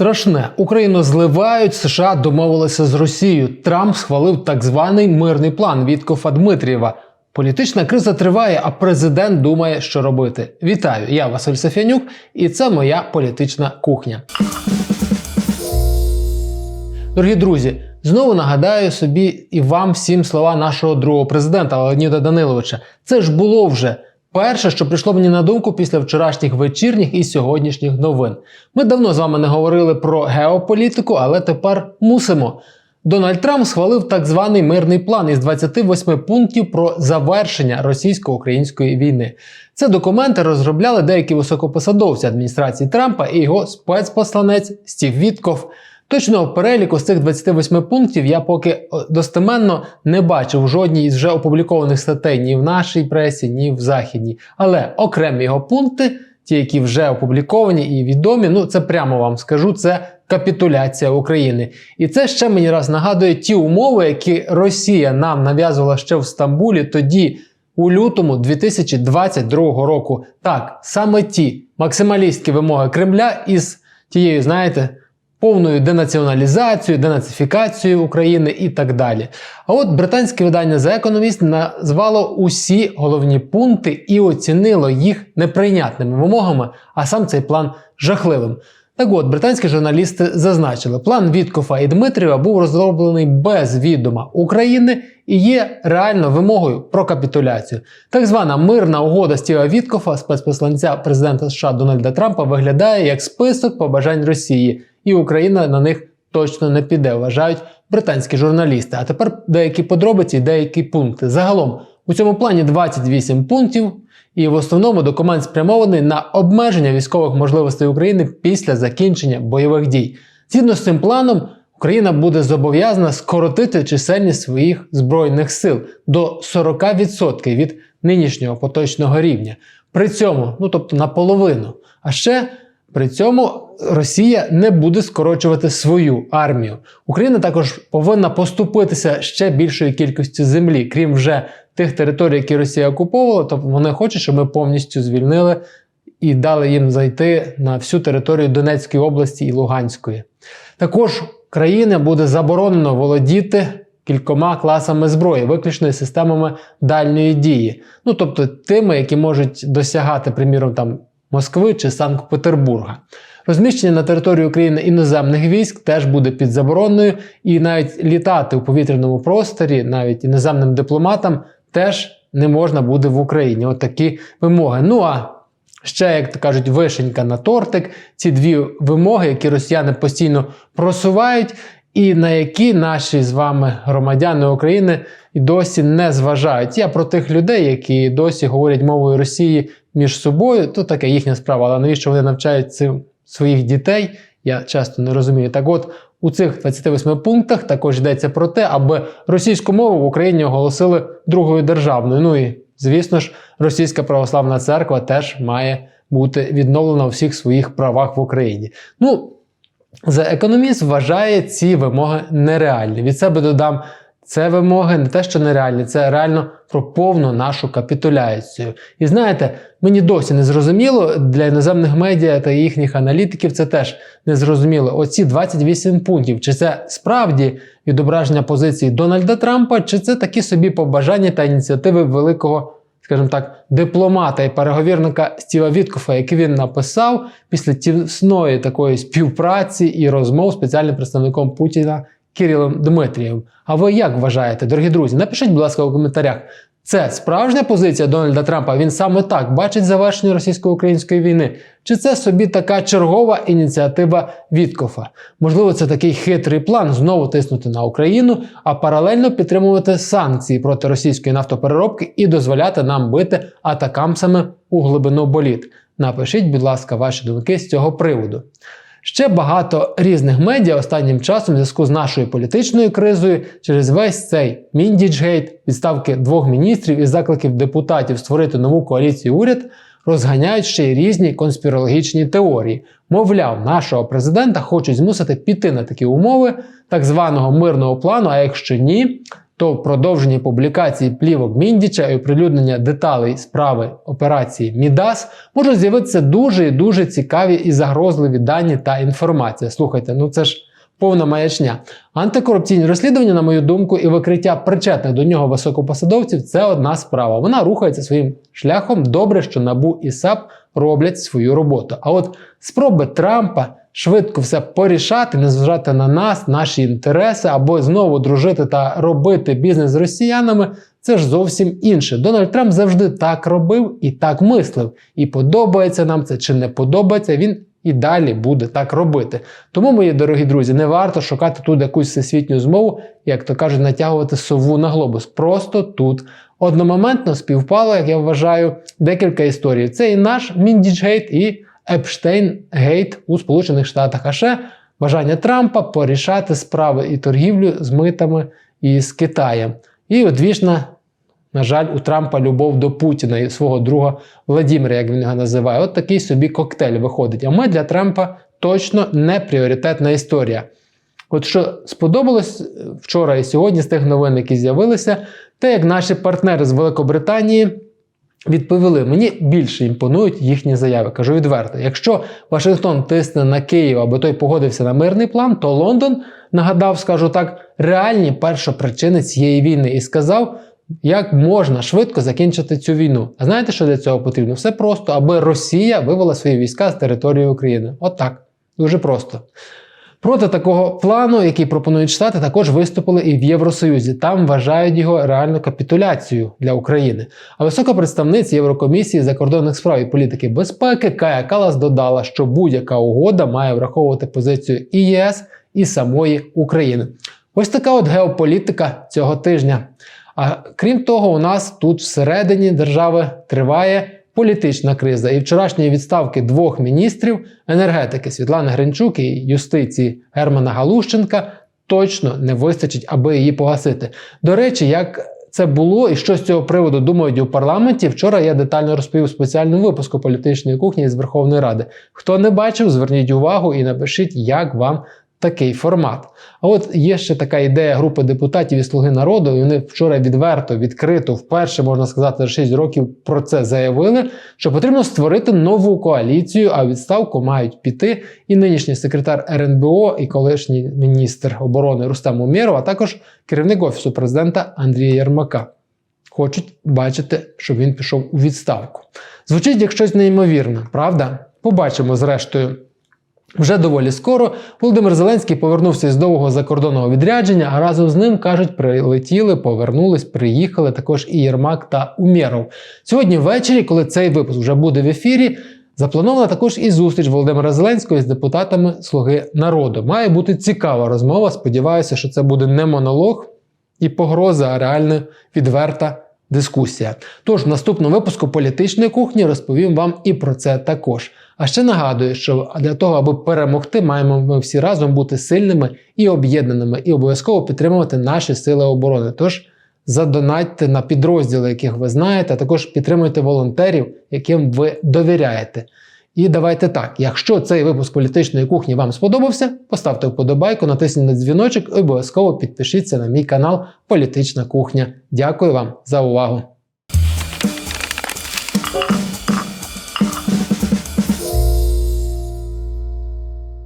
Страшне Україну зливають. США домовилися з Росією. Трамп схвалив так званий мирний план Віткофа Дмитрієва. Політична криза триває, а президент думає, що робити. Вітаю! Я Василь Сафянюк, і це моя політична кухня. Дорогі друзі, знову нагадаю собі і вам всім слова нашого другого президента Леоніда Даниловича. Це ж було вже перше, що прийшло мені на думку після вчорашніх вечірніх і сьогоднішніх новин. Ми давно з вами не говорили про геополітику, але тепер мусимо. Дональд Трамп схвалив так званий мирний план із 28 пунктів про завершення російсько-української війни. Це документи розробляли деякі високопосадовці адміністрації Трампа і його спецпосланець Стів Вітков. Точного переліку з цих 28 пунктів я поки достеменно не бачив жодній із вже опублікованих статей ні в нашій пресі, ні в західній. Але окремі його пункти, ті, які вже опубліковані і відомі, ну це прямо вам скажу, це капітуляція України. І це ще мені раз нагадує ті умови, які Росія нам нав'язувала ще в Стамбулі тоді. У лютому 2022 року так саме ті максималістські вимоги Кремля із тією, знаєте, повною денаціоналізацією, денацифікацією України і так далі. А от британське видання The Economist назвало усі головні пункти і оцінило їх неприйнятними вимогами, а сам цей план жахливим. Так от, британські журналісти зазначили, план Віткофа і Дмитрієва був розроблений без відома України і є реально вимогою про капітуляцію. Так звана мирна угода Стіва Віткофа, спецпосланця президента США Дональда Трампа, виглядає як список побажань Росії, і Україна на них точно не піде, вважають британські журналісти. А тепер деякі подробиці, деякі пункти. Загалом у цьому плані 28 пунктів. І в основному документ спрямований на обмеження військових можливостей України після закінчення бойових дій. Згідно з цим планом, Україна буде зобов'язана скоротити чисельність своїх збройних сил до 40% від нинішнього поточного рівня. При цьому, ну тобто наполовину. А ще при цьому Росія не буде скорочувати свою армію. Україна також повинна поступитися ще більшою кількістю землі, крім вже тих територій, які Росія окуповувала, тобто вони хочуть, щоб ми повністю звільнили і дали їм зайти на всю територію Донецької області і Луганської. Також країна буде заборонено володіти кількома класами зброї, виключно системами дальньої дії. Ну тобто тими, які можуть досягати, приміром, там Москви чи Санкт-Петербурга. Розміщення на території України іноземних військ теж буде під забороною, і навіть літати у повітряному просторі, навіть іноземним дипломатам, теж не можна буде в Україні. От такі вимоги. Ну а ще, як то кажуть, вишенька на тортик, ці дві вимоги, які росіяни постійно просувають, і на які наші з вами громадяни України і досі не зважають. Я про тих людей, які досі говорять мовою Росії між собою, то таке їхня справа. Але навіщо вони навчають цим своїх дітей? Я часто не розумію. Так от у цих 28 пунктах також йдеться про те, аби російську мову в Україні оголосили другою державною. Ну і звісно ж, російська православна церква теж має бути відновлена у всіх своїх правах в Україні. Ну, за економіст вважає ці вимоги нереальні. Від себе додам. Це вимоги не те, що нереальні, це реально про повну нашу капітуляцію. І знаєте, мені досі не зрозуміло для іноземних медіа та їхніх аналітиків це теж не зрозуміло. Оці 28 пунктів, чи це справді відображення позиції Дональда Трампа, чи це такі собі побажання та ініціативи великого, скажімо так, дипломата і переговірника Стіва Віткофа, який він написав після тісної такої співпраці і розмов з спеціальним представником Путіна. Кирилом Дмитрієм. А ви як вважаєте, дорогі друзі? Напишіть, будь ласка, у коментарях. Це справжня позиція Дональда Трампа. Він саме так бачить завершення російсько-української війни. Чи це собі така чергова ініціатива Віткофа? Можливо, це такий хитрий план знову тиснути на Україну, а паралельно підтримувати санкції проти російської нафтопереробки і дозволяти нам бити атакамсами у глибину боліт. Напишіть, будь ласка, ваші думки з цього приводу. Ще багато різних медіа останнім часом в зв'язку з нашою політичною кризою через весь цей міндічгейт, відставки двох міністрів і закликів депутатів створити нову коаліцію уряд розганяють ще й різні конспірологічні теорії. Мовляв, нашого президента хочуть змусити піти на такі умови так званого мирного плану. А якщо ні, то в продовженні публікації плівок Міндіча і оприлюднення деталей справи операції Мідас можуть з'явитися дуже і дуже цікаві і загрозливі дані та інформація. Слухайте, ну це ж повна маячня. Антикорупційні розслідування, на мою думку, і викриття причетних до нього високопосадовців це одна справа. Вона рухається своїм шляхом. Добре, що НАБУ і САП роблять свою роботу. А от спроби Трампа швидко все порішати, не зважати на нас, наші інтереси, або знову дружити та робити бізнес з росіянами. Це ж зовсім інше. Дональд Трамп завжди так робив і так мислив. І подобається нам це чи не подобається, він і далі буде так робити. Тому, мої дорогі друзі, не варто шукати тут якусь всесвітню змову, як то кажуть, натягувати сову на глобус. Просто тут одномоментно співпало, як я вважаю, декілька історій. Це і наш Міндічгейт, і Епштейн-гейт у Сполучених Штатах. А ще бажання Трампа порішати справи і торгівлю з митами і з Китаєм. І одвічна, на жаль, у Трампа любов до Путіна і свого друга Владимира, як він його називає. От такий собі коктейль виходить. А ми для Трампа точно не пріоритетна історія. От що сподобалось вчора і сьогодні з тих новин, які з'явилися, те, як наші партнери з Великобританії відповіли, мені більше імпонують їхні заяви. Кажу відверто. Якщо Вашингтон тисне на Київ, аби той погодився на мирний план, то Лондон нагадав, скажу так, реальні першопричини цієї війни і сказав. Як можна швидко закінчити цю війну? А знаєте, що для цього потрібно? Все просто, аби Росія вивела свої війська з території України. Отак. Дуже просто. Проти такого плану, який пропонують Штати, також виступили і в Євросоюзі. Там вважають його реальну капітуляцією для України. А висока представниця Єврокомісії закордонних справ і політики безпеки Кая Калас додала, що будь-яка угода має враховувати позицію і ЄС і самої України. Ось така от геополітика цього тижня. А крім того, у нас тут всередині держави триває політична криза. І вчорашньої відставки двох міністрів енергетики Світлани Гринчук і юстиції Германа Галущенка точно не вистачить, аби її погасити. До речі, як це було і що з цього приводу думають у парламенті. Вчора я детально розповів спеціальну випуску політичної кухні з Верховної Ради. Хто не бачив, зверніть увагу і напишіть, як вам такий формат. А от є ще така ідея групи депутатів і Слуги народу, і вони вчора відверто, відкрито, вперше можна сказати, за 6 років про це заявили, що потрібно створити нову коаліцію, а відставку мають піти і нинішній секретар РНБО, і колишній міністр оборони Рустам Умєров, а також керівник офісу президента Андрія Єрмака. Хочуть бачити, щоб він пішов у відставку. Звучить як щось неймовірне, правда? Побачимо зрештою. Вже доволі скоро Володимир Зеленський повернувся з довгого закордонного відрядження, а разом з ним кажуть, прилетіли, повернулись, приїхали також і Єрмак та Умєров. Сьогодні ввечері, коли цей випуск вже буде в ефірі, запланована також і зустріч Володимира Зеленського з депутатами Слуги народу. Має бути цікава розмова. Сподіваюся, що це буде не монолог і погроза, а реальна відверта дискусія. Тож в наступному випуску політичної кухні розповім вам і про це також. А ще нагадую, що для того, аби перемогти, маємо ми всі разом бути сильними і об'єднаними, і обов'язково підтримувати наші сили оборони. Тож задонатьте на підрозділи, яких ви знаєте, а також підтримуйте волонтерів, яким ви довіряєте. І давайте так: якщо цей випуск політичної кухні вам сподобався, поставте вподобайку, натисніть на дзвіночок і обов'язково підпишіться на мій канал Політична кухня. Дякую вам за увагу!